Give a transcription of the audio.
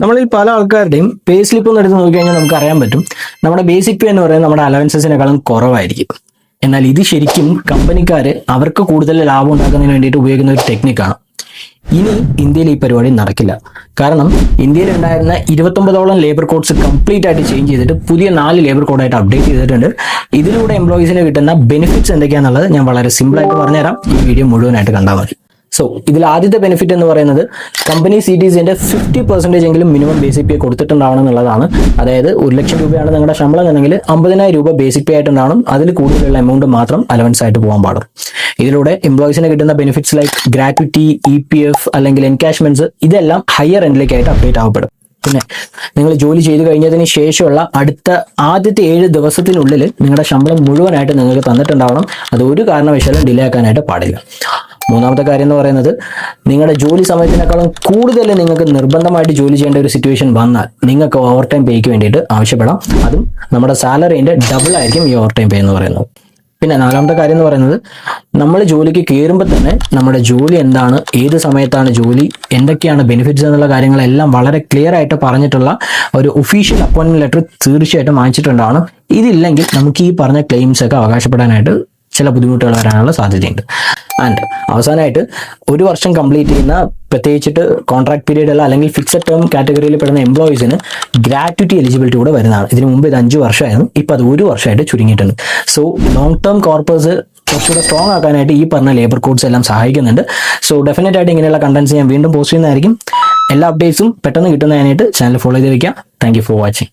നമ്മളിൽ പല ആൾക്കാരുടെയും പേ സ്ലിപ്പ് ഒന്ന് എടുത്ത് നോക്കിക്കഴിഞ്ഞാൽ നമുക്ക് അറിയാൻ പറ്റും. നമ്മുടെ ബേസിക് പേ എന്ന് പറയുന്നത് നമ്മുടെ അലവൻസസിനേക്കാളും കുറവായിരിക്കും. എന്നാൽ ഇത് ശരിക്കും കമ്പനിക്കാർ അവർക്ക് കൂടുതൽ ലാഭം ഉണ്ടാക്കുന്നതിന് വേണ്ടിയിട്ട് ഉപയോഗിക്കുന്ന ഒരു ടെക്നിക്കാണ് ഇനി ഇന്ത്യയിൽ ഈ പരിപാടി നടക്കില്ല. കാരണം ഇന്ത്യയിൽ ഉണ്ടായിരുന്ന ഇരുപത്തൊമ്പതോളം ലേബർ കോഡ്സ് കംപ്ലീറ്റ് ആയിട്ട് ചേഞ്ച് ചെയ്തിട്ട് പുതിയ നാല് ലേബർ കോഡായിട്ട് അപ്ഡേറ്റ് ചെയ്തിട്ടുണ്ട്. ഇതിലൂടെ എംപ്ലോയീസിന് കിട്ടുന്ന ബെനിഫിറ്റ്സ് എന്തൊക്കെയാണെന്നുള്ളത് ഞാൻ വളരെ സിമ്പിൾ ആയിട്ട് പറഞ്ഞുതരാം. ഈ വീഡിയോ മുഴുവനായിട്ട് കണ്ടാൽ മതി. സോ ഇതിൽ ആദ്യത്തെ ബെനിഫിറ്റ് എന്ന് പറയുന്നത് കമ്പനി സി ടി സിന്റെ ഫിഫ്റ്റി പെർസെന്റേജ് എങ്കിലും മിനിമം ബേസിക് പേ കൊടുത്തിട്ടുണ്ടാവണം എന്നുള്ളതാണ്. അതായത് ഒരു ലക്ഷം രൂപയാണ് നിങ്ങളുടെ ശമ്പളം എന്നുണ്ടെങ്കിൽ അമ്പതിനായിരം രൂപ ബേസിക് പേ ആയിട്ടുണ്ടാവണം അതിൽ കൂടുതലുള്ള എമൗണ്ട് മാത്രം അലവൻസ് ആയിട്ട് പോകാൻ പാടും. ഇതിലൂടെ എംപ്ലോയീസിന് കിട്ടുന്ന benefits like gratuity E P F അല്ലെങ്കിൽ എൻകാഷ്മെന്റ്സ് ഇതെല്ലാം ഹയർ എൻഡിലേക്കായിട്ട് അപ്ഡേറ്റ് ആവപ്പെടും. പിന്നെ നിങ്ങൾ ജോലി ചെയ്തു കഴിഞ്ഞതിന് ശേഷമുള്ള അടുത്ത ആദ്യത്തെ ഏഴ് ദിവസത്തിനുള്ളിൽ നിങ്ങളുടെ ശമ്പളം മുഴുവനായിട്ട് നിങ്ങൾക്ക് തന്നിട്ടുണ്ടാവണം. അത് ഒരു കാരണവശാലും ഡിലേ ആക്കാനായിട്ട് പാടില്ല. മൂന്നാമത്തെ കാര്യം എന്ന് പറയുന്നത് നിങ്ങളുടെ ജോലി സമയത്തിനേക്കാളും കൂടുതൽ നിങ്ങൾക്ക് നിർബന്ധമായിട്ട് ജോലി ചെയ്യേണ്ട ഒരു സിറ്റുവേഷൻ വന്നാൽ നിങ്ങൾക്ക് ഓവർ ടൈം പേയ്ക്ക് വേണ്ടിയിട്ട് ആവശ്യപ്പെടാം. അതും നമ്മുടെ സാലറീന്റെ ഡബിൾ ആയിരിക്കും ഈ ഓവർ ടൈം പേ എന്ന് പറയുന്നത്. പിന്നെ നാലാമത്തെ കാര്യം എന്ന് പറയുന്നത് നമ്മൾ ജോലിക്ക് കയറുമ്പോൾ തന്നെ നമ്മുടെ ജോലി എന്താണ് ഏത് സമയത്താണ് ജോലി എന്തൊക്കെയാണ് ബെനിഫിറ്റ്സ് എന്നുള്ള കാര്യങ്ങളെല്ലാം വളരെ ക്ലിയർ ആയിട്ട് പറഞ്ഞിട്ടുള്ള ഒരു ഒഫീഷ്യൽ അപ്പോയിൻമെന്റ് ലെറ്റർ തീർച്ചയായിട്ടും വാങ്ങിച്ചിട്ടുണ്ടാവണം. ഇതില്ലെങ്കിൽ നമുക്ക് ഈ പറഞ്ഞ ക്ലെയിംസ് ഒക്കെ അവകാശപ്പെടാനായിട്ട് ചില ബുദ്ധിമുട്ടുകൾ വരാനുള്ള സാധ്യതയുണ്ട്. ആൻഡ് അവസാനമായിട്ട് ഒരു വർഷം കംപ്ലീറ്റ് ചെയ്യുന്ന പ്രത്യേകിച്ചിട്ട് കോൺട്രാക്ട് പീരീഡ് അല്ല അല്ലെങ്കിൽ ഫിക്സഡ് ടേം കാറ്റഗറിയിൽ പെടുന്ന എംപ്ലോയീസിന് ഗ്രാറ്റുറ്റി എലിജിബിലിറ്റി കൂടെ വരുന്നതാണ്. ഇതിന് മുമ്പ് ഇത് അഞ്ച് വർഷമായിരുന്നു ഇപ്പം അത് ഒരു വർഷമായിട്ട് ചുരുങ്ങിയിട്ടുണ്ട്. സോ ലോങ് ടേം കോർപ്പേഴ്സ് കുറച്ചുകൂടെ സ്ട്രോങ് ആക്കാനായിട്ട് ഈ പറഞ്ഞ ലേബർ കോഡ്സ് എല്ലാം സഹായിക്കുന്നുണ്ട്. സോ ഡെഫിനറ്റ് ആയിട്ട് ഇങ്ങനെയുള്ള കണ്ടൻസ് ഞാൻ വീണ്ടും പോസ്റ്റ് ചെയ്യുന്നതായിരിക്കും. എല്ലാ അപ്ഡേറ്റ്സും പെട്ടെന്ന് കിട്ടുന്നതിനായിട്ട് ചാനൽ ഫോളോ ചെയ്ത് വയ്ക്കാം താങ്ക് ഫോർ വാച്ചിങ്